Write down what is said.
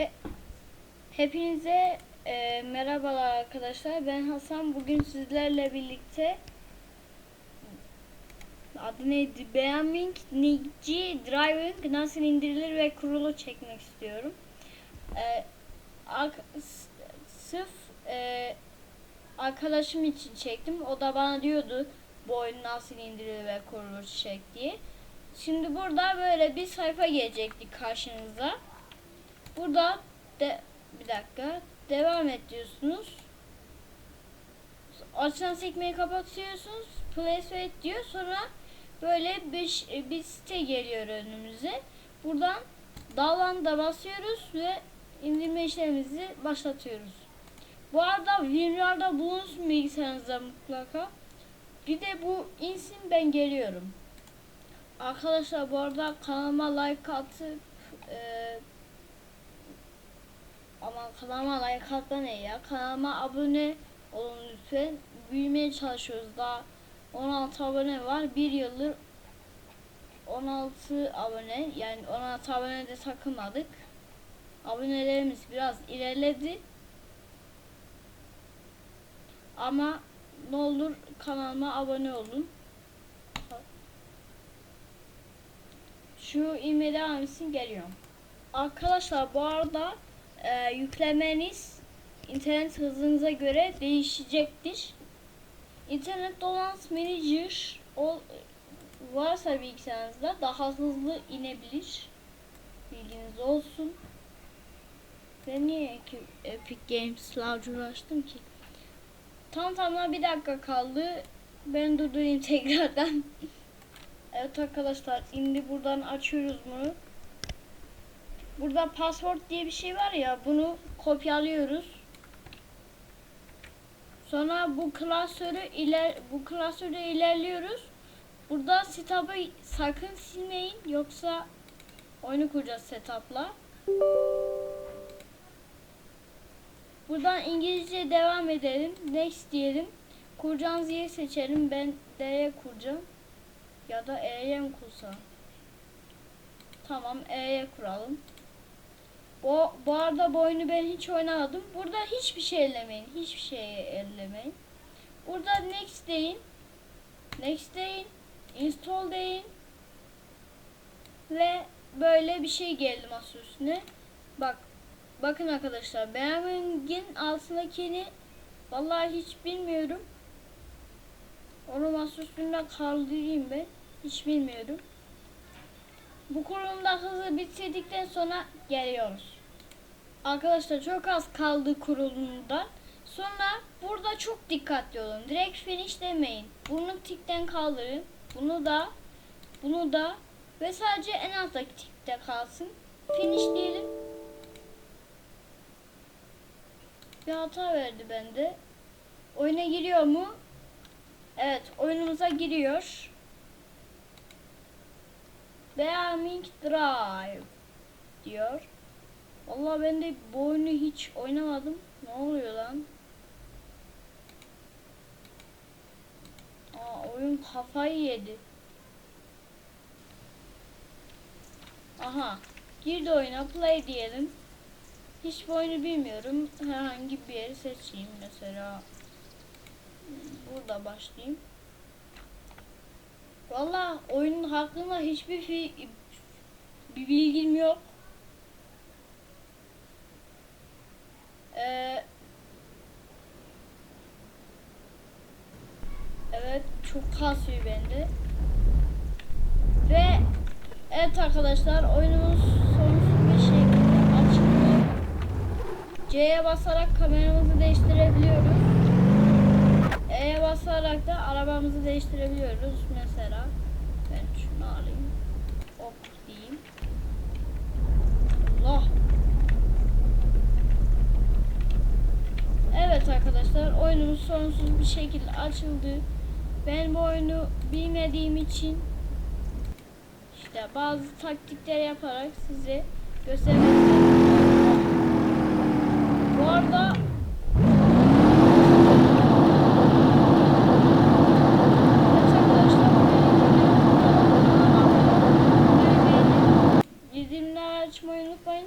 He- Hepinize e, merhabalar arkadaşlar. Ben Hasan. Bugün sizlerle birlikte adı neydi? Beaming Niji Driving nasıl indirilir ve kurulu çekmek istiyorum. E, ark- s- sırf e, arkadaşım için çektim. O da bana diyordu bu oyun nasıl indirilir ve kurulur çek diye. Şimdi burada böyle bir sayfa gelecekti karşınıza. Burada de bir dakika devam et diyorsunuz. Açılan sekmeyi kapatıyorsunuz. Place wait diyor. Sonra böyle bir, bir site geliyor önümüze. Buradan download'a basıyoruz ve indirme işlemimizi başlatıyoruz. Bu arada WinRAR'da bulunsun bilgisayarınızda mutlaka. Bir de bu insin ben geliyorum. Arkadaşlar bu arada kanalıma like atıp e, ama kanalıma like atma ne ya? Kanalıma abone olun lütfen. Büyümeye çalışıyoruz. Daha 16 abone var. Bir yıldır 16 abone. Yani 16 abone de takılmadık. Abonelerimiz biraz ilerledi. Ama ne olur kanalıma abone olun. Şu email geliyorum. Arkadaşlar bu arada e, yüklemeniz internet hızınıza göre değişecektir. İnternet Downloads Manager ol, varsa bilgisayarınızda daha hızlı inebilir. Bilginiz olsun. Ben niye ki Epic Games Lounge açtım ki? Tam tamına bir dakika kaldı. Ben durdurayım tekrardan. evet arkadaşlar şimdi buradan açıyoruz bunu. Burada password diye bir şey var ya bunu kopyalıyoruz. Sonra bu klasörü iler bu klasörde ilerliyoruz. Burada setup'ı sakın silmeyin yoksa oyunu kuracağız setup'la. Buradan İngilizce devam edelim. Next diyelim. Kuracağınız yeri seçelim. Ben D'ye kuracağım. Ya da E'ye mi kursam? Tamam E'ye kuralım. Bu, bu arada ben hiç oynamadım. Burada hiçbir şey ellemeyin. Hiçbir şey ellemeyin. Burada next deyin. Next deyin. Install deyin. Ve böyle bir şey geldi masa üstüne. Bak. Bakın arkadaşlar. Beğenmeyin altındakini vallahi hiç bilmiyorum. Onu masa üstünden kaldırayım ben. Hiç bilmiyorum. Bu kurulumda hızlı bitirdikten sonra geliyoruz. Arkadaşlar çok az kaldı kurulumda. Sonra burada çok dikkatli olun. Direkt finish demeyin. Bunu tikten kaldırın. Bunu da bunu da ve sadece en alttaki tikte kalsın. Finish diyelim. Bir hata verdi bende. Oyuna giriyor mu? Evet, oyunumuza giriyor. Beaming Drive diyor. Vallahi ben de bu oyunu hiç oynamadım. Ne oluyor lan? Aa, oyun kafayı yedi. Aha. Girdi oyuna play diyelim. Hiç bu oyunu bilmiyorum. Herhangi bir yeri seçeyim mesela. Burada başlayayım. Valla oyunun hakkında hiçbir fi bir bilgim yok. Ee, evet çok kasıyor bende. Ve evet arkadaşlar oyunumuz sonsuz bir şekilde açıldı. C'ye basarak kameramızı değiştirebiliyoruz. Basarak da arabamızı değiştirebiliyoruz. Mesela ben şunu alayım. Hop diyeyim. Allah. Evet arkadaşlar oyunumuz sonsuz bir şekilde açıldı. Ben bu oyunu bilmediğim için işte bazı taktikler yaparak size göstermek istedim. Bu arada Evet arkadaşlar, bildirimleri açmayı unutmayın.